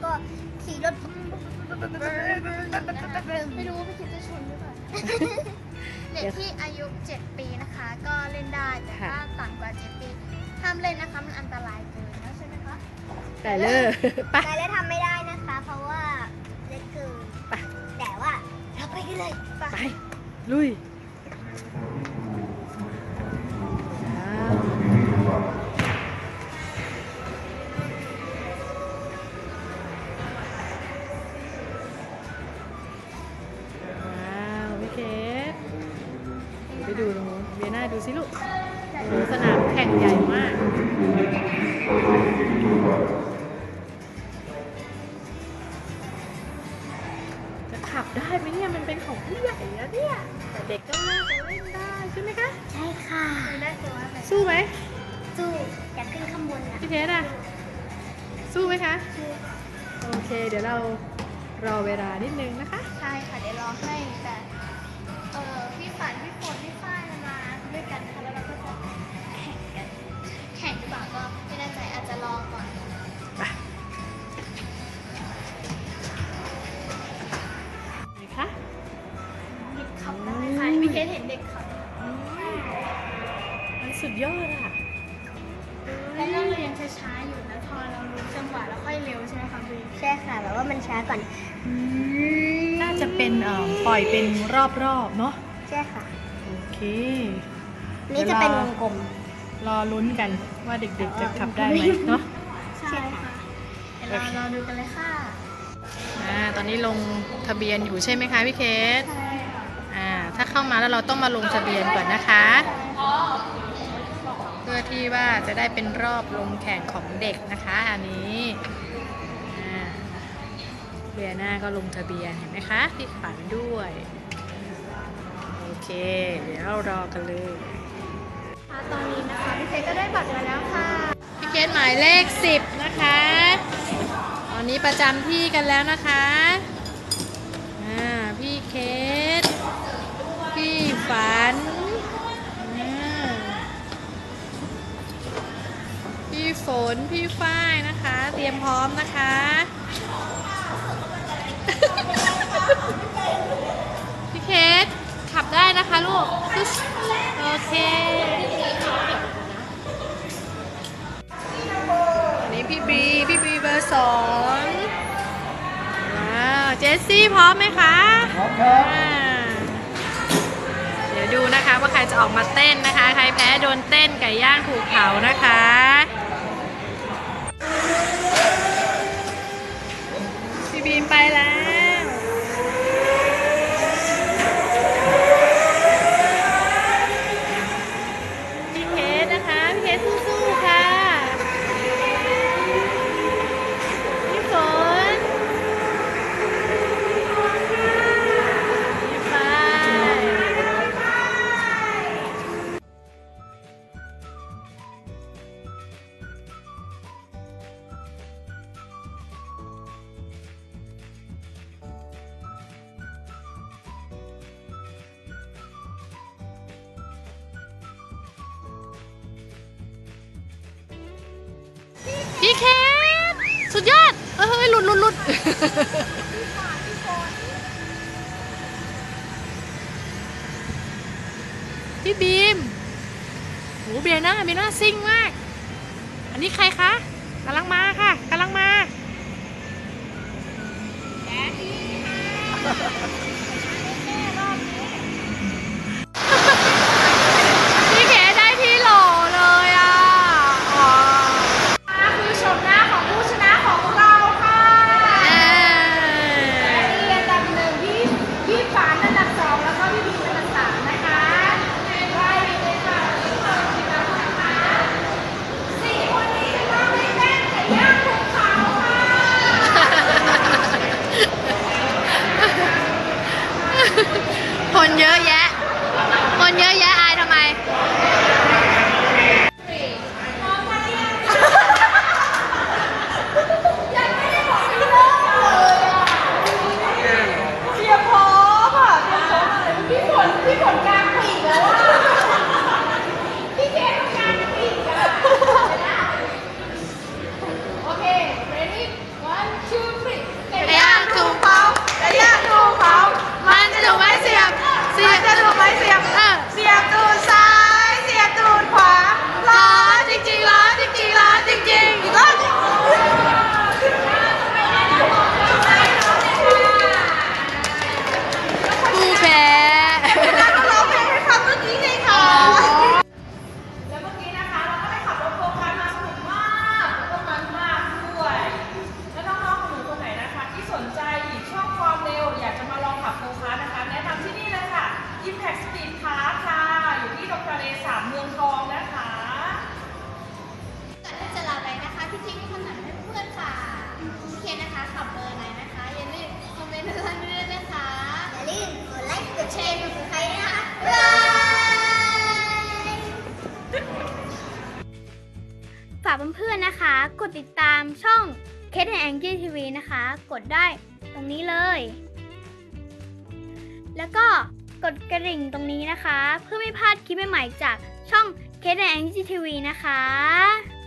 แล้วก็ขี่รถไม่รู้ว่าพี่คิดจะชนหรือเปล่าเด็กที่อายุ 7 ปีนะคะ ก็เล่นได้แต่ถ้าต่ำกว่า 7 ปีห้ามเล่นนะคะมันอันตรายเกินนะใช่ไหมคะแต่เลอไปไปแล้วทำไม่ได้นะคะ เพราะว่าเล็กเกินไปแต่ว่าเราไปกันเลยไปลุย ดูสิลูกโอ้โหสนามแข่งใหญ่มาก จะขับได้ไหมเนี่ย มันเป็นของผู้ใหญ่แล้วเนี่ย แต่เด็กก็น่าจะเล่นได้ใช่ไหมคะ ใช่ค่ะได้ตัวอะไรสู้ไหมสู้อยากขึ้นข้างบนนะพี่เคสอะสู้ไหมคะ โอเค เดี๋ยวเรารอเวลานิดนึงนะคะ ว่ามันช้าก่อนน่าจะเป็นเอ่อปล่อยเป็นรอบๆเนาะใช่ค่ะ โอเคนี่จะเป็นวงกลมรอลุ้นกันว่าเด็กๆจะขับได้ไหมเนาะใช่ค่ะเดี๋ยวเรารอดูกันเลยค่ะอ่าตอนนี้ลงทะเบียนอยู่ใช่ไหมคะพี่เคสใช่ค่ะอ่าถ้าเข้ามาแล้วเราต้องมาลงทะเบียนก่อนนะคะ เพื่อที่ว่าจะได้เป็นรอบลงแข่งของเด็กนะคะอันนี้อ่า เบียร์หน้าก็ลงทะเบียนเห็นไหมคะพี่ฝันด้วย โอเค เดี๋ยวเรารอกันเลยค่ะตอนนี้นะคะพี่เคสก็ได้บัตรมาแล้วค่ะพี่เคสหมายเลข 10 นะคะ ตอนนี้ประจำที่กันแล้วนะคะอ่าพี่เคสพี่ฝันอ่าพี่ฝนพี่ฝ้ายนะคะ เตรียมพร้อมนะคะ พี่เคส ขับได้นะคะลูก โอ เคอันนี้พี่บีพี่บีเบอร์สองว้าวเจสซี่พร้อมไหมคะพร้อมครับเดี๋ยวดูนะคะว่าใครจะออกมาเต้นนะคะ ใครแพ้โดนเต้นไก่ย่างถูกเผานะคะพี่บีมไปแล้ว ด พี่บีมโหเบียร์หน้าเบียร์หน้าซิ่งมาก อันนี้ใครคะกำลังมา คนเยอะแยะ คนเยอะแยะอายทำไม แท็กสปีดพาร์ค่ะ อยู่ที่ตรงทะเลสามเมืองทองนะคะก่อนที่จะลาไปนะคะพี่ทิ้งคำถามให้เพื่อนๆค่ะเคีนะคะขับเบอร์ไหนนะคะ อย่าลืมคอมเมนต์ให้เพื่อนนะคะ อย่าลืมกดไลค์กดแชร์กดใครตานะคะบายฝากเพื่อนๆนะคะ กดติดตามช่อง c a t and Angel TV นะคะ กดได้ตรงนี้เลย แล้วก็ กดกระดิ่งตรงนี้นะคะ เพื่อไม่พลาดคลิปใหม่ๆจากช่อง k a t and Angie TV นะคะ